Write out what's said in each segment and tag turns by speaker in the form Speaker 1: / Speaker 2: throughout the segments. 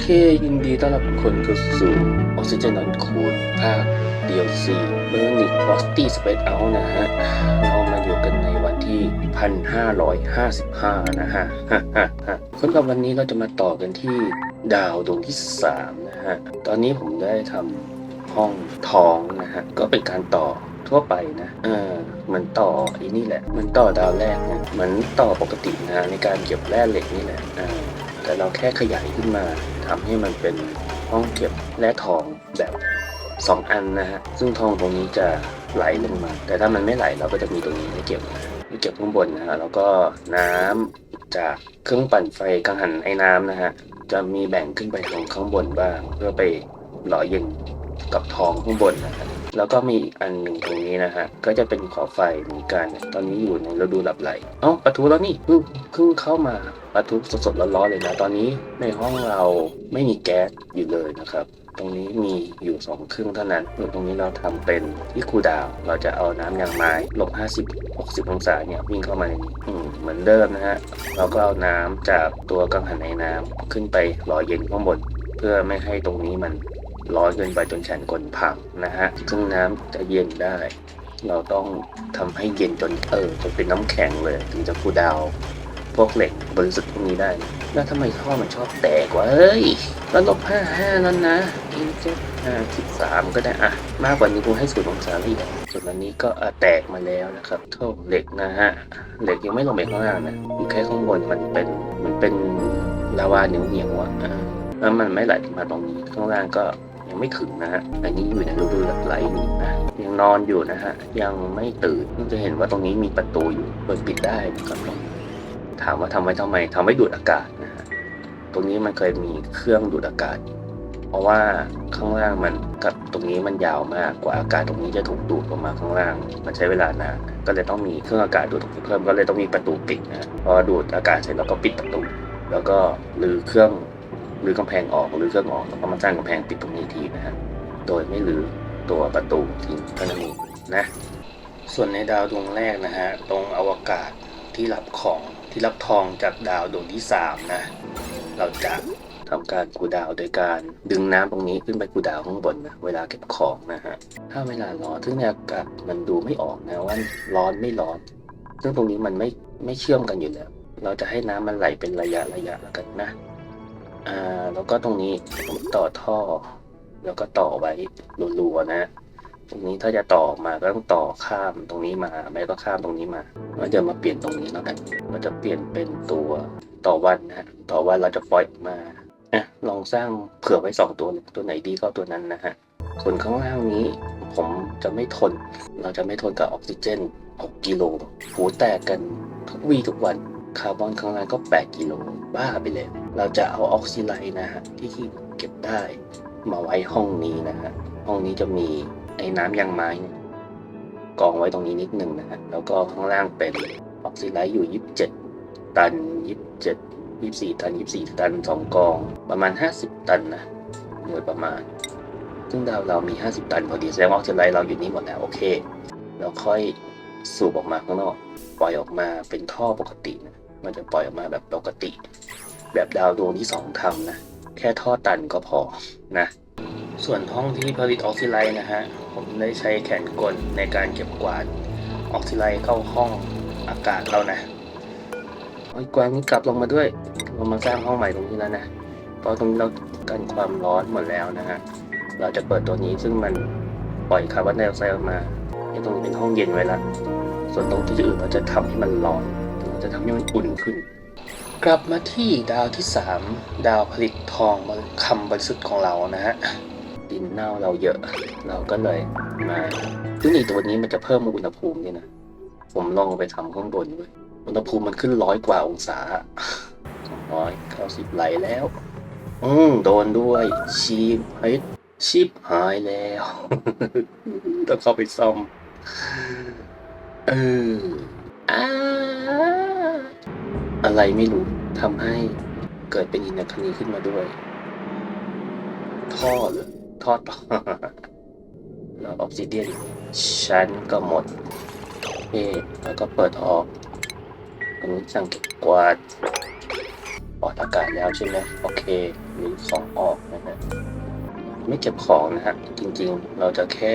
Speaker 1: เคยินดีต้อนรับทุกคนเข้าสู่ออกซิเจนนอนคูดภาค DLC เบอร์นิกฟอสตี้สเปซเอานะฮะ เรามาอยู่กันในวันที่ 1555 นะฮะสำหรับวันนี้เราจะมาต่อกันที่ดาวดวงที่ 3 นะฮะ ตอนนี้ผมได้ทำห้องทองนะฮะ ก็เป็นการต่อทั่วไปนะ เออเหมือนต่อไอ้นี่แหละเหมือนต่อดาวแรกนะเหมือนต่อปกตินะในการเก็บแร่เหล็กนี่แหละอ่า แต่เราแค่ขยายขึ้นมาทำให้มันเป็นห้องเก็บแร่ทองแบบ 2 อันนะฮะ ซึ่งทองตรงนี้จะไหลลงมา แต่ถ้ามันไม่ไหลเราก็จะมีตรงนี้ให้เก็บให้เก็บข้างบนนะฮะ แล้วก็น้ำจากเครื่องปั่นไฟกังหันไอ้น้ำนะฮะ จะมีแบ่งขึ้นไปทางข้างบนบ้าง เพื่อไปหล่อเย็นกับทองข้างบนนะฮะ แล้วก็มีอีกอันหนึ่งตรงนี้นะฮะ ก็จะเป็นขอไฟเหมือนกัน ตอนนี้อยู่ในฤดูหลับไหลเอ้าประตูแล้วนี่เพิ่งเพิ่งเข้ามาประตูสดๆร้อนๆเลยนะ ตอนนี้ในห้องเราไม่มีแก๊สอยู่เลยนะครับตรงนี้มีอยู่สองเครื่องเท่านั้นส่วนตรงนี้เราทำเป็นที่คูดาว เราจะเอาน้ำยางไม้ลบ50 60 องศาเนี่ยวิ่งเข้ามาในนี้เหมือนเดิมนะฮะ เราก็เอาน้ำจากตัวกังหันไอ้น้ำขึ้นไปรอเย็นข้างบน เพื่อไม่ให้ตรงนี้มัน ร้อนเกินไปจนแขนกลพังนะฮะ ซึ่งน้ำจะเย็นได้ เราต้องทำให้เย็นจนเออจนเป็นน้ำแข็งเลย ถึงจะคูดาวพวกเหล็กบริสุทธิ์พวกนี้ได้ แล้วทำไมท่อมันชอบแตกวะเอ้ยแล้วลบห้าห้าแล้วนะอีเจ็ดห้าสิบสามก็ได้อะ มากกว่านี้กูให้ศูนย์องศาละเอียส่วนอันนี้ก็แตกมาแล้วนะครับท่อเหล็กนะฮะ เหล็กยังไม่ลงไปข้างล่างนะอยู่แค่ข้างบนมันเป็น มันเป็นลาวาเหนียวเหนียวอะแล้วมันไม่ไหลมาตรงนี้ข้างล่างก็ ยังไม่ถึงนะฮะอันนี้อยู่ในฤดูไหลอยู่นะยังนอนอยู่นะฮะ ยังไม่ตื่นจะเห็นว่าตรงนี้มีประตูอยู่เปิดปิดได้นะครับถามว่าทำไว้ทำไมทำไว้ดูดอากาศนะฮะตรงนี้มันเคยมีเครื่องดูดอากาศ เพราะว่าข้างล่างมันกับตรงนี้มันยาวมากกว่าอากาศตรงนี้จะถูกดูดลงมาข้างล่าง มันใช้เวลานานก็เลยต้องมีเครื่องอากาศดูดเพิ่มก็เลยต้องมีประตูปิดนะพอดูดอากาศเสร็จแล้วก็ปิดประตู แล้วก็รื้อเครื่อง รือกำแพงออกหรือเครื่องออกแล้วก็มาสร้างกำแพงปิดตรงนี้ทีนะฮะโดยไม่รื้อตัวประตูทิ้งเท่านั้นเองนะส่วนในดาวดวงแรกนะฮะตรงอวกาศที่รับของที่รับทองจากดาวดวงที่สามนะเราจะทำการกูดาวโดยการดึงน้ำตรงนี้ขึ้นไปกูดาวข้างบนนะเวลาเก็บของนะฮะถ้าเวลาร้อนซึ่งในอากาศมันดูไม่ออกนะว่าร้อนไม่ร้อน ซึ่งตรงนี้มันไม่ไม่เชื่อมกันอยู่แล้ว เราจะให้น้ำมันไหลเป็นระยะระยะแล้วกันนะ อ่า แล้วก็ตรงนี้ผมต่อท่อ แล้วก็ต่อไว้รัวๆนะ ตรงนี้ถ้าจะต่อมาก็ต้องต่อข้ามตรงนี้มา ไม่ก็ข้ามตรงนี้มาแล้วจะมาเปลี่ยนตรงนี้แล้วกันก็จะเปลี่ยนเป็นตัวต่อวันนะฮะต่อวันเราจะปล่อยมาอะลองสร้างเผื่อไว้สองตัวตัวไหนดีก็ตัวนั้นนะฮะส่วนข้างล่างนี้ผมจะไม่ทน เราจะไม่ทนกับออกซิเจน 6 กิโลหูแตกกันทุกวีทุกวัน คาร์บอนข้างล่างก็ 8 กิโล บ้าไปเลย เราจะเอาออกซิไลน์นะฮะที่เก็บได้มาไว้ห้องนี้นะฮะห้องนี้จะมีไอ้น้ำยางไม้เนี่ยกองไว้ตรงนี้นิดหนึ่งนะฮะแล้วก็ข้างล่างเป็นออกซิไลท์อยู่ 27 ตัน 27 24 ตัน 24 ตัน 2 กอง ประมาณ 50 ตันนะโดยประมาณ ซึ่งดาวเรามี 50 ตันพอดีแสดงว่าออกซิไลท์เราอยู่นี่หมดแล้วโอเค เราค่อยสูบออกมาข้างนอก ปล่อยออกมาเป็นท่อปกตินะมันจะปล่อยออกมาแบบปกติ แบบดาวดวงที่สองทำนะ แค่ท่อตันก็พอนะ ส่วนห้องที่ผลิตออกซิไลท์นะฮะ ผมได้ใช้แขนกลในการเก็บกวาดออกซิไลท์เข้าห้องอากาศเรานะไอ้กวางนี้กลับลงมาด้วย เรามาสร้างห้องใหม่ตรงนี้แล้วนะ เพราะตรงนี้เรากันความร้อนหมดแล้วนะฮะ เราจะเปิดตัวนี้ซึ่งมันปล่อยคาร์บอนไดออกไซด์ออกมาให้ตรงนี้เป็นห้องเย็นไว้ละ ส่วนตรงที่อื่นเราจะทำให้มันร้อน เราจะทำให้มันอุ่นขึ้น กลับมาที่ดาวที่ 3 ดาวผลิตทองคำบริสุทธิ์ของเรานะฮะดินเน่าเราเยอะ เราก็เลยมาซึ่งอีตัวนี้มันจะเพิ่มอุณหภูมินี่นะ ผมลองไปทำข้างบนด้วยอุณหภูมิมันขึ้นร้อยกว่าองศาสองร้อยเก้าสิบไหลแล้ว อืมโดนด้วยชีพเฮ้ยชิปหายแล้ว ต้องเข้าไปซ่อม เอออา อะไรไม่รู้ทำให้เกิดเป็นอินทคนีขึ้นมาด้วย ท่อเหรอท่อต่อแล้วออกซิเดียนชั้นก็หมดเอแล้วก็เปิดออกตรงนี้สั่งเก็บกวาดปลอดอากาศแล้วใช่ไหมโอเคหรือของออกนะฮะไม่เก็บของนะฮะจริงๆ เราจะแค่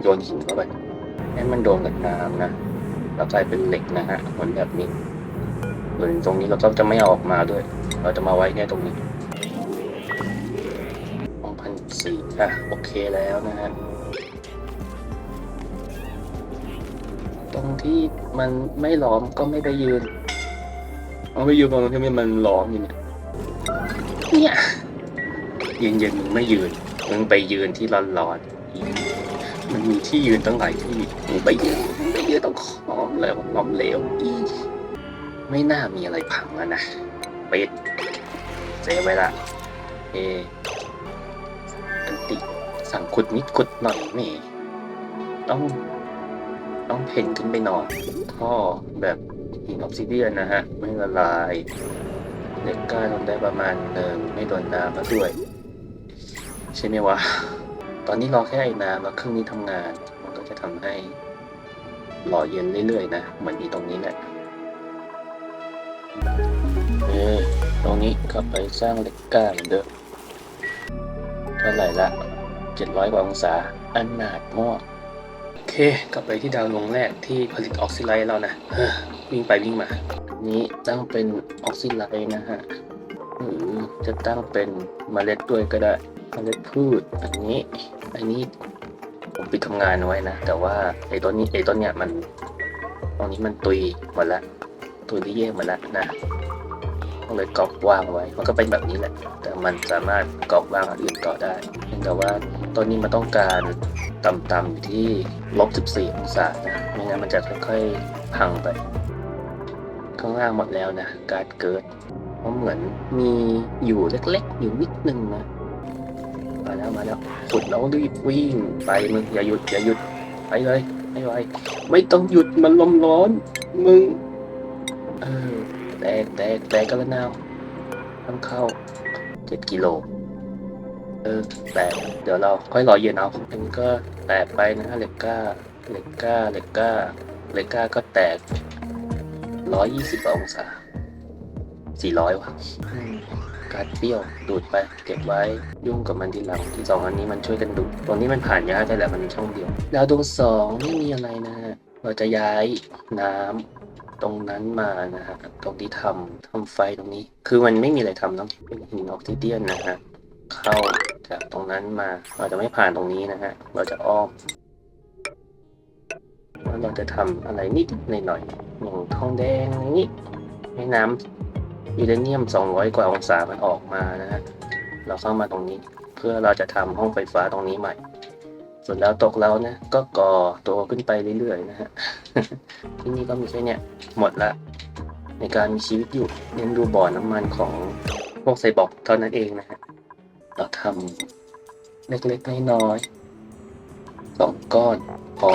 Speaker 1: โยนหินเข้าไปให้มันโดนกับน้ำนะ แล้วกลายเป็นเหล็กนะฮะเหมือนแบบนี้ส่วนตรงนี้เราก็จะไม่เอาออกมาด้วย เราจะมาไว้แค่ตรงนี้สองพันสี่อะโอเคแล้วนะฮะตรงที่มันไม่ล้อมก็ไม่ไปยืนเอาไม่ยืนตรงที่มันล้อมอยู่เนี่ยเยยืนยืนมึงไม่ยืนมึงไปยืนที่ร้อนๆมันมีที่ยืนตั้งหลายที่มึงไปยืน ขอมแล้วล้อมเหลวอีไม่น่ามีอะไรพังแล้วนะปิดเซฟไว้ละเออันติสั่งขุดนิดขุดหน่อยแหม่ต้องต้องเพ่นขึ้นไปหน่อยท่อแบบหินออกซิเดียนนะฮะ ไม่ละลายเล็กก้าลงได้ประมาณหนึ่งไม่โดนน้ำมาด้วย ใช่ไหมวะ ตอนนี้รอแค่ไอ้น้ำแล้วเครื่องนี้ทำงาน มันก็จะทำให้ หล่อเย็นเรื่อยๆนะเหมือนอีตรงนี้แหละเออตรงนี้กลับไปสร้างเล็กกล้าเหมือนเดิมเท่าไหร่ละเจ็ดร้อยกว่าองศาอันหนาดมากโอเค กลับไปที่ดาวดวงแรกที่ผลิตออกซิไลท์แล้วนะเฮ้อวิ่งไปวิ่งมา นี้ตั้งเป็นออกซิไลท์นะฮะหรือจะตั้งเป็นเมล็ดด้วยก็ได้เมล็ดพืชอันนี้ อันนี้ ผมปิดทำงานไว้นะ แต่ว่าไอ้ต้นนี้ไอ้ต้นเนี้ยมันตรงนี้มันตุยหมดละตุยที่เย่หมดละนะก็เลยกรอกวางไว้ มันก็เป็นแบบนี้แหละ แต่มันสามารถกรอกวางอันอื่นต่อได้เพียงแต่ว่าต้นนี้มันต้องการต่ำๆอยู่ที่ลบ14องศานะไม่งั้นมันจะค่อยๆพังไปข้างล่างหมดแล้วนะ การเกิดเพราะเหมือนมีอยู่เล็กๆ อยู่นิดนึงนะ มาแล้วมาแล้วขุดแล้วรีบวิ่งไปมึงอย่าหยุดอย่าหยุดไปเลยไม่ไหวไม่ต้องหยุดมันลมร้อน มึงเออแตกแตกแตกกันแล้วนาวทำเข้าเจ็ดกิโลเออแตกเดี๋ยวเราค่อยรอเย็นเอาอันนี้ก็แตกไปนะฮะเหล็กก้าเหล็กก้าเหล็กก้าเหล็กก้าก็แตกร้อยยี่สิบองศาสี่ร้อยวะ การเปรี้ยวดูดไปเก็บไว้ยุ่งกับมันทีหลังที่สองอันนี้มันช่วยกันดูดตรงนี้มันผ่านยากได้แหละมันมีช่องเดียว ดาวดวงสองไม่มีอะไรนะฮะเราจะย้ายน้ำตรงนั้นมานะฮะตรงที่ทำทำไฟตรงนี้ คือมันไม่มีอะไรทำต้องเป็นหินออกซิเดียนนะฮะเข้าจากตรงนั้นมาเราจะไม่ผ่านตรงนี้นะฮะเราจะอ้อมแล้วเราจะทำอะไรนิดหน่อยๆอย่างทองแดงอะไรนี้ให้น้ำ ยูเรเนียม 200 กว่าองศามันออกมานะฮะ เราเข้ามาตรงนี้ เพื่อเราจะทำห้องไฟฟ้าตรงนี้ใหม่ ส่วนแล้วตกแล้วนะ ก็ก่อตัวขึ้นไปเรื่อยๆนะฮะ ที่นี่ก็มีแค่เนี้ยหมดละ ในการมีชีวิตอยู่เน้นดูบ่อน้ำมันของพวกไซบอร์กเท่านั้นเองนะฮะ เราทำเล็กๆน้อยๆสองก้อนพอ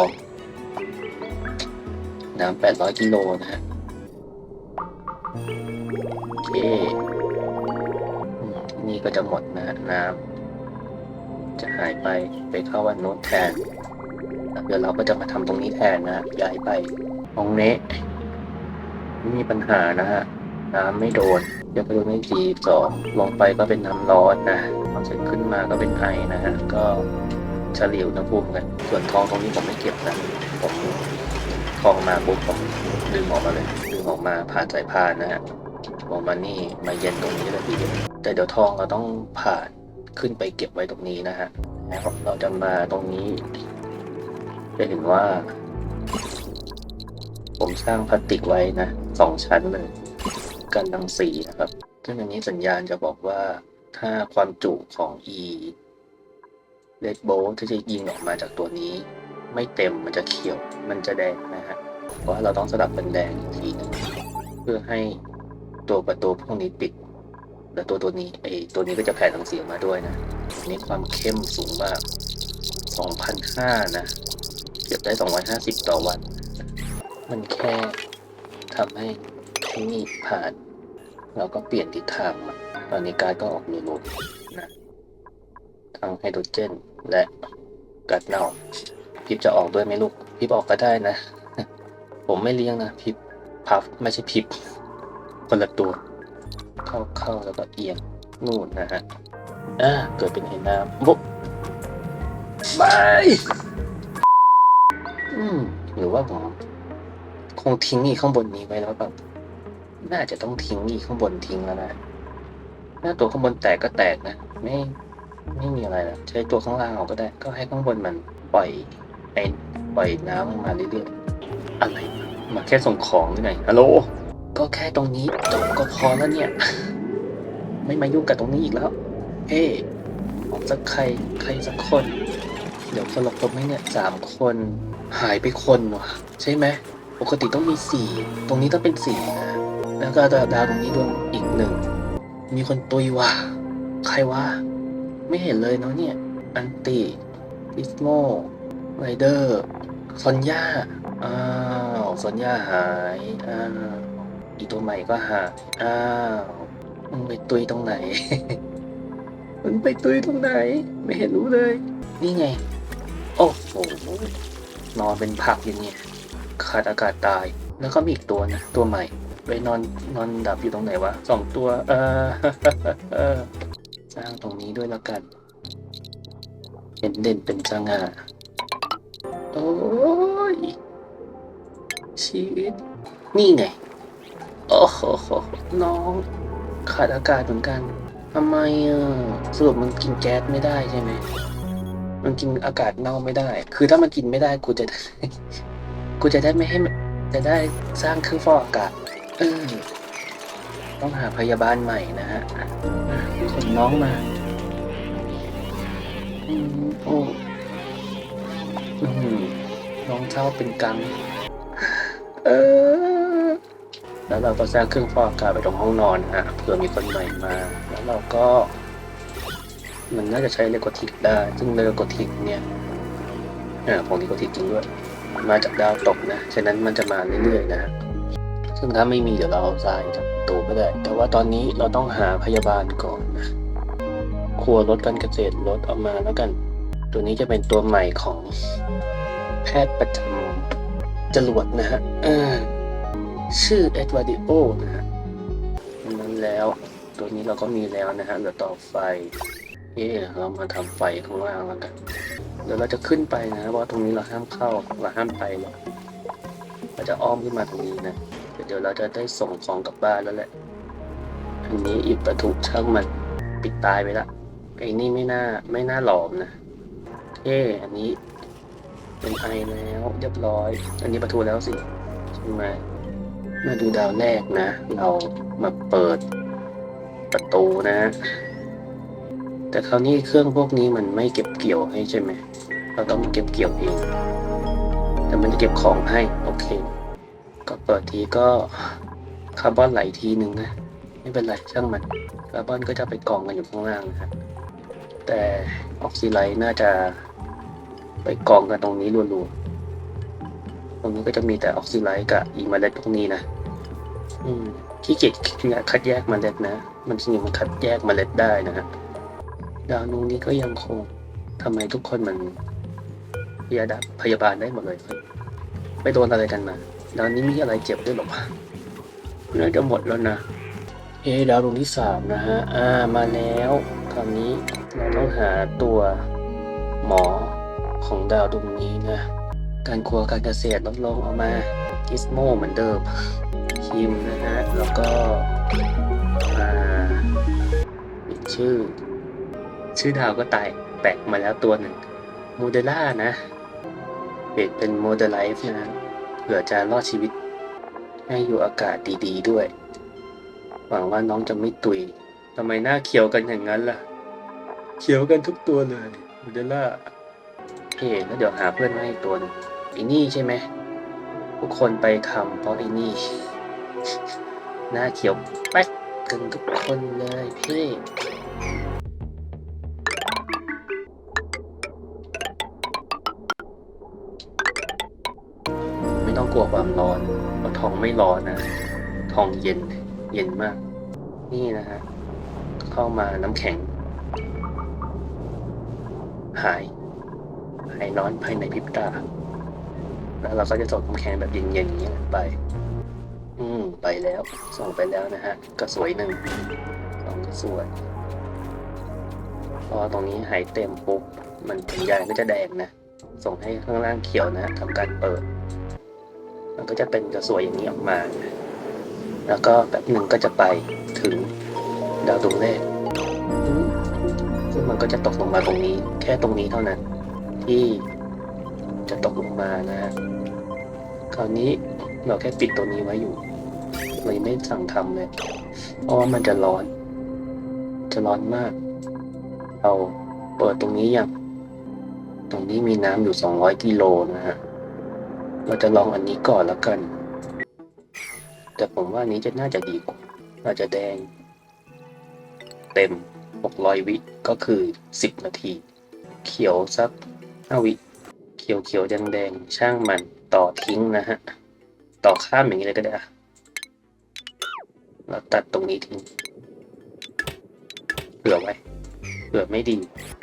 Speaker 1: น้ำแปดร้อยกิโลนะฮะ นี่ก็จะหมดนะฮะน้ำจะหายไปไปเข้าวันโน้ตแทน เดี๋ยวเราก็จะมาทำตรงนี้แทนนะย้ายไปตรงนี้ไม่มีปัญหานะฮะน้ำไม่โดนเดี๋ยวไปดูในจีสองลงไปก็เป็นน้ำร้อนนะพอเสร็จขึ้นมาก็เป็นไอนะฮะก็เฉลี่ยอุณหภูมิกัน ส่วนทองตรงนี้ผมไม่เก็บนะผมทองมาปุ๊บผมดึงออกมาเลยดึงออกมาผ่านสายพานนะฮะ ลงมานี่มาเย็นตรงนี้เลยทีเดียวแต่เดี๋ยวทองเราต้องผ่านขึ้นไปเก็บไว้ตรงนี้นะฮะเราจะมาตรงนี้ จะเห็นว่า ผมสร้างพลาสติกไว้นะสองชั้นเลยกันรังสีนะครับ ซึ่งอันนี้สัญญาณจะบอกว่าถ้าความจุของ e red bolt ที่จะยิงออกมาจากตัวนี้ ไม่เต็มมันจะเขียวมันจะแดงนะฮะเพราะเราต้องสลับเป็นแดงอีกทีหนึงเพื่อให้ ตัวประตูพวกนี้ปิด แล้วตัวตัวนี้ไอตัวนี้ก็จะแผ่รังสีออกมาด้วยนะนนี้ความเข้มสูงมาก2,005นะเก็บได้ 250 ต่อวัน มันแค่ทำให้เทคนิคผ่าน เราก็เปลี่ยนทิศทางมันตอนนี้การก็ออกรูนุนะทั้งไฮโดรเจนและกัดเน่าพิบจะออกด้วยไหมลูกพิบออกก็ได้นะ ผมไม่เลี้ยงนะพิบพับไม่ใช่พิบ คนละตัว เข้าเข้าแล้วก็เอียงนู่นนะฮะอ่าเกิดเป็นไอ้น้ำบุ๊บไปอืมหรือว่าผมคงทิ้งอีกข้างบนนี้ไว้แล้วแบบน่าจะต้องทิ้งอีกข้างบนทิ้งแล้วนะหน้าตัวข้างบนแตกก็แตกนะไม่ไม่มีอะไรแล้วใช้ตัวข้างล่างเอาก็ได้ ก็ให้ข้างบนมันปล่อยไอ้ปล่อยน้ำมาเรื่อยๆอะไรมาแค่ส่งของหรือไงฮัลโหล ก็แค่ตรงนี้จบก็พอแล้วเนี่ย ไม่มายุ่งกับตรงนี้อีกแล้ว เฮ้บอกสักใครใครสักคน เดี๋ยวคนละครบไหมเนี่ยสามคนหายไปคนวะใช่ไหมปกติต้องมีสี่ตรงนี้ต้องเป็นสี่นะแล้วก็ดาวดาวตรงนี้ด้วงอีกหนึ่งมีคนตุยว่ะใครวะไม่เห็นเลยเนาะเนี่ย อันติดิสโมไรเดอร์ซอนย่าอ้าวซอนย่าหายอ้าว อีตัวใหม่ก็หายอ้าวมึงไปตุยตรงไหนมึงไปตุยตรงไหน ไม่เห็นรู้เลย นี่ไง โอ้โหนอนเป็นผักอย่างเงี้ยขาดอากาศตาย แล้วก็มีอีกตัวนะ ตัวใหม่ ไปนอนนอนดับอยู่ตรงไหนวะสองตัว เออเออสร้างตรงนี้ด้วยแล้วกันเห็นเด่นเป็นสง่าโอ้ยชีวิตนี่ไง โอ้โหน้อง ขาดอากาศเหมือนกันทำไมอะสรุปมันกินแก๊สไม่ได้ใช่ไหม มันกินอากาศเน่าไม่ได้ คือถ้ามันกินไม่ได้กูจะกูจะได้ไม่ให้มันจะได้สร้างเครื่องฟอกอากาศเออต้องหาพยาบาลใหม่นะฮะอะส่งน้องมาอืมโอ้อืมน้องเช่าเป็นกัง เออ แล้วเราก็สร้างเครื่องฟอกอากาศไปตรงห้องนอนฮะเผื่อมีคนใหม่มา แล้วเราก็มันน่าจะใช้เลโกทิกได้ ซึ่งเลโกทิกเนี่ยอ่าของเลโกทิกจริงด้วย มาจากดาวตกนะ ฉะนั้นมันจะมาเรื่อยๆนะ ซึ่งถ้าไม่มีเดี๋ยวเราเอาทรายจากตัวก็ได้ แต่ว่าตอนนี้เราต้องหาพยาบาลก่อนนะครัวลดการเกษตรลดเอามาแล้วกัน ตัวนี้จะเป็นตัวใหม่ของแพทย์ประจำจรวดนะฮะ ชื่อเอ็ดวาร์ดิโอนะฮะนั้นแล้ว ตัวนี้เราก็มีแล้วนะฮะเหลือต่อไฟเอ๊เรามาทำไฟข้างล่างแล้วกันเดี๋ยวเราจะขึ้นไปนะว่าตรงนี้เราห้ามเข้าเราห้ามไปหรอกเราจะอ้อมขึ้นมาตรงนี้นะเดี๋ยวเราจะได้ส่งของกลับบ้านแล้วแหละอันนี้อิฐประทุช่างมันปิดตายไปละไอ้นี่ไม่น่าไม่น่าหลอมนะเท่อันนี้เป็นไอแล้วเรียบร้อย อันนี้ประทูแล้วสิใช่ไหม มาดูดาวแรกนะ เรามาเปิดประตูนะ แต่คราวนี้เครื่องพวกนี้มันไม่เก็บเกี่ยวให้ใช่ไหม เราต้องเก็บเกี่ยวเอง แต่มันจะเก็บของให้ โอเค ก็เปิดทีก็คาร์บอนไหลทีหนึ่งนะ ไม่เป็นไรช่างมัน คาร์บอนก็จะไปกองกันอยู่ข้างล่างนะครับ แต่ออกซิไลท์น่าจะไปกองกันตรงนี้รัวๆ ตรงนี้ก็จะมีแต่ออกซิไลท์กับอีเมล็ดพวกนี้นะ ขี้เกียจคัดแยกเมล็ดนะ มันจริงๆมันคัดแยกเมล็ดได้นะฮะดาวนูนนี้ก็ยังคงทำไมทุกคนมันพยาดาพยาบาลได้หมดเลยไปโดนอะไรกันมาดาวนี้มีอะไรเจ็บด้วยหรอวะน่าจะหมดแล้วนะ เอะดาวดวงที่สามนะฮะ อ่า มาแล้วคราวนี้เราต้องหาตัวหมอของดาวดวงนี้นะ การครัวการเกษตรลดลงเอามากิสโมเหมือนเดิม คิมนะฮะ แล้วก็อ่าชื่อ ชื่อดาวก็ตายแปลกมาแล้วตัวหนึ่งโมเดล่านะเปลี่ยนเป็นโมเดลไลฟ์นะเผื่อจะรอดชีวิต ให้อยู่อากาศดีๆด้วย หวังว่าน้องจะไม่ตุยทำไมหน้าเขียวกันอย่างนั้นล่ะ เขียวกันทุกตัวเลยโมเดล่าเฮ้แล้วเดี๋ยวหาเพื่อนมาให้ตัวนึงไอ้นี่ใช่ไหมทุกคนไปทำเพราะไอ้นี่ หน้าเขียวแป๊กกันทุกคนเลยเพ่ไม่ต้องกลัวความร้อนเพราะทองไม่ร้อนนะทองเย็นเย็นมาก นี่นะฮะเข้ามาน้ำแข็ง หายหายร้อนภายในพริบตาแล้วเราก็จะส่งน้ำแข็งแบบเย็นๆอย่างนี้ไป แล้วส่งไปแล้วนะฮะกระสวยหนึ่งสองกระสวยพอตรงนี้หายเต็มปุ๊บมันสัญญาณก็จะแดงนะ ส่งให้ข้างล่างเขียวนะทำการเปิด มันก็จะเป็นกระสวยอย่างนี้ออกมานะแล้วก็แบบหนึ่งก็จะไปถึงดาวดวงแรกซึ่งมันก็จะตกลงมาตรงนี้ แค่ตรงนี้เท่านั้น ที่จะตกลงมานะฮะคราวนี้เราแค่ปิดตัวนี้ไว้อยู่ เรายังไม่สั่งทำเลย เพราะว่ามันจะร้อน จะร้อนมาก เราเปิดตรงนี้อย่างตรงนี้มีน้ำอยู่200กิโลนะฮะ เราจะลองอันนี้ก่อนแล้วกัน แต่ผมว่านี้จะน่าจะดีกว่าอาจจะแดง เต็ม600วิก็คือ10นาที เขียวสัก5วิ เขียวเขียวแดงแดงช่างมันต่อทิ้งนะฮะ ต่อข้ามอย่างนี้เลยก็ได้อะ เราตัดตรงนี้ทิ้งเผื่อไว้เผื่อไม่ดี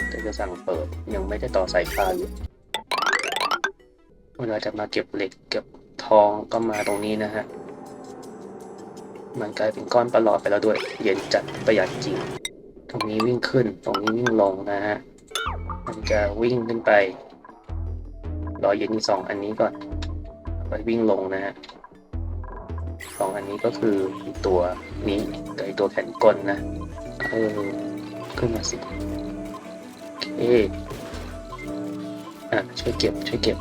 Speaker 1: แต่จะสั่งเปิดยังไม่ได้ต่อสายพาอยู่เวลาจะมาเก็บเหล็กเก็บทองก็มาตรงนี้นะฮะ มันกลายเป็นก้อนประหลอดไปแล้วด้วย เย็นจัดประหยัดจริง ตรงนี้วิ่งขึ้น ตรงนี้วิ่งลงนะฮะ มันจะวิ่งขึ้นไป รอเย็นอีกสองอันนี้ก่อนไปวิ่งลงนะฮะ สองอันนี้ก็คือตัวนี้กับไอตัวแขนกลนะเออขึ้นมาสิโอเคอะช่วยเก็บช่วยเก็บ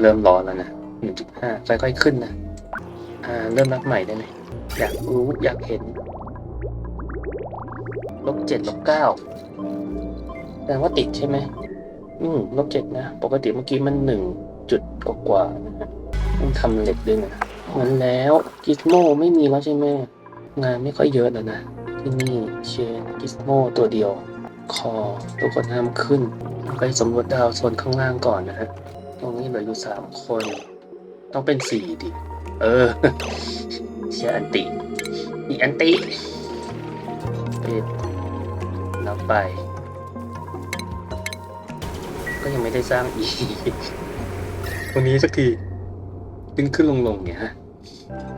Speaker 1: เริ่มร้อนแล้วนะหนึ่งจุดห้าค่อยๆขึ้นนะอ่าเริ่มนับใหม่ได้ไหมอยากรู้อยากเห็นลบเจ็ดลบเก้าแสดงว่าติดใช่ไหมอืมลบเจ็ดนะ ปกติเมื่อกี้มันหนึ่ง กว่าๆนะฮะต้องทำเหล็กด้วยนะงั้นแล้วกิสโมไม่มีแล้วใช่ไหมงานไม่ค่อยเยอะแล้วนะ ที่นี่เชนกิสโมตัวเดียว คอทุกคนห้ามขึ้น ไปสำรวจดาวโซนข้างล่างก่อนนะฮะตรงนี้เหลืออยู่สามคน ต้องเป็นสี่ดิ เออเชียอันติอีอันติปิดแล้วไป ก็ยังไม่ได้สร้างอีก วันนี้สักทีขึ้นขึ้นลงลงเนี่ยฮะ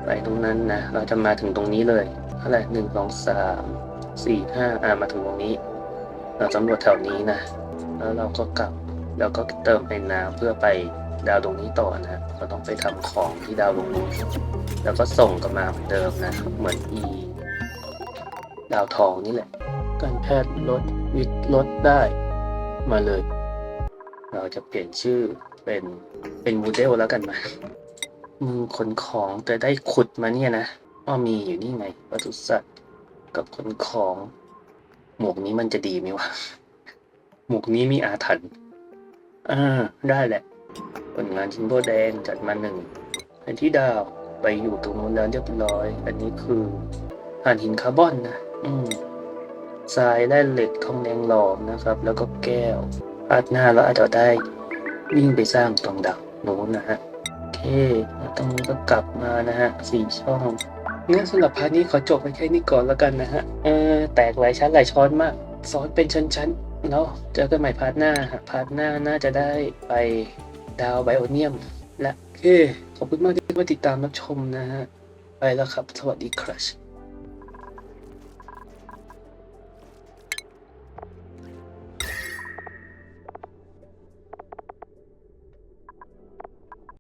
Speaker 1: ไปตรงนั้นนะเราจะมาถึงตรงนี้เลยเท่าไหร่หนึ่งสองสามสี่ห้าอ่ามาถึงตรงนี้ เราสำรวจแถวนี้นะแล้วเราก็กลับแล้วก็เติมไอ้น้ำเพื่อไปดาวดวงนี้ต่อนะเราต้องไปทำของที่ดาวดวงนู้นแล้วก็ส่งกลับมาเหมือนเดิมนะเหมือนอีดาวทองนี่แหละ การแพทย์ลดวิทย์ลดได้มาเลย เราจะเปลี่ยนชื่อ เป็นเป็นโมเดลแล้วกันมามึงขนของแต่ได้ขุดมาเนี่ยนะว่ามีอยู่นี่ไงปศุสัตว์กับขนของ หมวกนี้มันจะดีไหมวะหมวกนี้มีอาถรรพ์อ่าได้แหละผลงานชิ้นโบแดงจัดมาหนึ่งแผนที่ดาวไปอยู่ตรงนู้นแล้วเรียบร้อย อันนี้คือถ่านหินคาร์บอนนะ อืมทรายแร่เหล็กทองแดงหลอมนะครับ แล้วก็แก้วพาดหน้าแล้วอาจจะได้ วิ่งไปสร้างตรงดาวนู้นนะฮะโอเคแล้วตรงนี้ก็กลับมานะฮะสี่ช่องงั้นสำหรับพาร์ทนี้ขอจบไปแค่นี้ก่อนแล้วกันนะฮะเออแตกหลายชั้นหลายช้อนมากซอสเป็นชั้นๆแล้วเจอกันใหม่พาร์ทหน้าฮะพาร์ทหน้าน่าจะได้ไปดาวไบโอเนียมและโอเคขอบคุณมากที่มาติดตามรับชมนะฮะไปแล้วครับ สวัสดีครับ